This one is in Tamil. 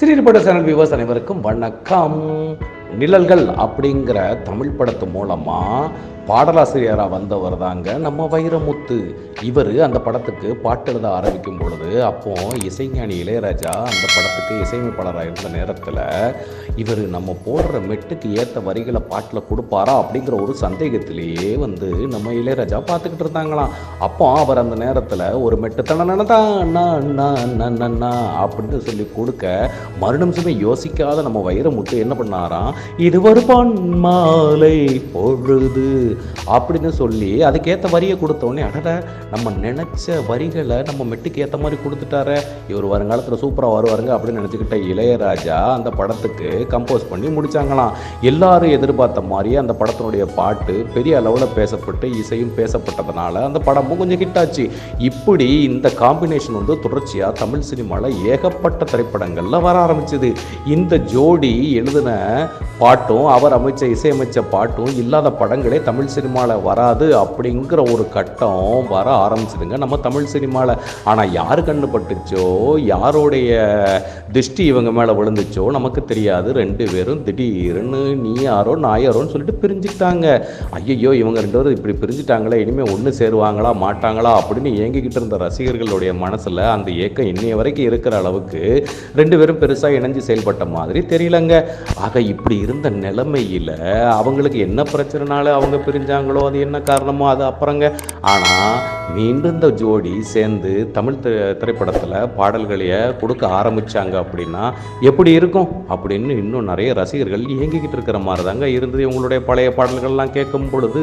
சிறியப்பட சேனல் வியூவர்ஸ் அனைவருக்கும் வணக்கம். நிழல்கள் அப்படிங்கிற தமிழ் படத்து மூலமாக பாடலாசிரியராக வந்தவர் தாங்க நம்ம வைரமுத்து. இவர் அந்த படத்துக்கு பாட்டு எழுத ஆரம்பிக்கும் பொழுது அப்போ இசைஞானி இளையராஜா அந்த படத்துக்கு இசையமைப்பாளராக இருந்த நேரத்தில் இவர் நம்ம போடுற மெட்டுக்கு ஏற்ற வரிகளை பாட்டில் கொடுப்பாரா அப்படிங்கிற ஒரு சந்தேகத்திலேயே வந்து நம்ம இளையராஜா பார்த்துக்கிட்டு இருந்தாங்களாம். அப்போ அவர் அந்த நேரத்தில் ஒரு மெட்டு தன அப்படின்னு சொல்லி கொடுக்க மறுநிமிஷமே யோசிக்காத நம்ம வைரமுத்து என்ன பண்ணாராம்? இது ஒரு பொன் மாலை பொழுது அப்படின்னு சொல்லி அதுக்கேற்ற வரியை கொடுத்த உடனே அடட நம்ம நினச்ச வரிகளை நம்ம மெட்டுக்கு ஏற்ற மாதிரி கொடுத்துட்டாரு. இவர் வருங்காலத்தில் சூப்பராக வருவாருங்க அப்படின்னு நினச்சிக்கிட்ட இளையராஜா அந்த படத்துக்கு கம்போஸ் பண்ணி முடிச்சாங்களாம். எல்லாரும் எதிர்பார்த்த மாதிரியே அந்த படத்தினுடைய பாட்டு பெரிய அளவில் பேசப்பட்டு இசையும் பேசப்பட்டதுனால அந்த படமும் கொஞ்சம் ஹிட் ஆச்சு இப்படி இந்த காம்பினேஷன் வந்து தொடர்ச்சியாக தமிழ் சினிமாவில் ஏகப்பட்ட திரைப்படங்களில் வர ஆரம்பிச்சது. இந்த ஜோடி எழுதின பாட்டும் அவர் அமைச்ச இசையமைச்ச பாட்டும் இல்லாத படங்களே தமிழ் சினிமாவில் வராது அப்படிங்கிற ஒரு கட்டம் வர ஆரம்பிச்சிடுங்க நம்ம தமிழ் சினிமாவில் ஆனால் யார் கண்ணு பட்டுச்சோ யாருடைய திருஷ்டி இவங்க மேலே விழுந்துச்சோ நமக்கு தெரியாது. ரெண்டு பேரும் திடீர்னு நீ யாரோ நான் யாரோன்னு சொல்லிட்டு பிரிஞ்சுக்கிட்டாங்க. ஐயையோ இவங்க ரெண்டு பேரும் இப்படி பிரிஞ்சுட்டாங்களே இனிமேல் ஒன்று சேருவாங்களா மாட்டாங்களா அப்படின்னு ஏங்கிக்கிட்டு இருந்த ரசிகர்களுடைய மனசில் அந்த ஏக்கம் இன்னைய வரைக்கும் இருக்கிற அளவுக்கு ரெண்டு பேரும் பெருசாக இணைஞ்சு செயல்பட்ட மாதிரி தெரியலங்க. ஆக இப்படி இருந்த நிலைமையில் அவங்களுக்கு என்ன பிரச்சனைனால அவங்க பிரிஞ்சாங்களோ அது என்ன காரணமோ அது அப்புறங்க. ஆனால் மீண்டும் இந்த ஜோடி சேர்ந்து தமிழ் திரை திரைப்படத்தில் பாடல்களையை கொடுக்க ஆரம்பித்தாங்க அப்படின்னா எப்படி இருக்கும்? அப்படின்னு இன்னும் நிறைய ரசிகர்கள் இயங்கிக்கிட்டு இருக்கிற மாதிரி தாங்க இருந்தது இவங்களுடைய பழைய பாடல்கள்லாம் கேட்கும் பொழுது.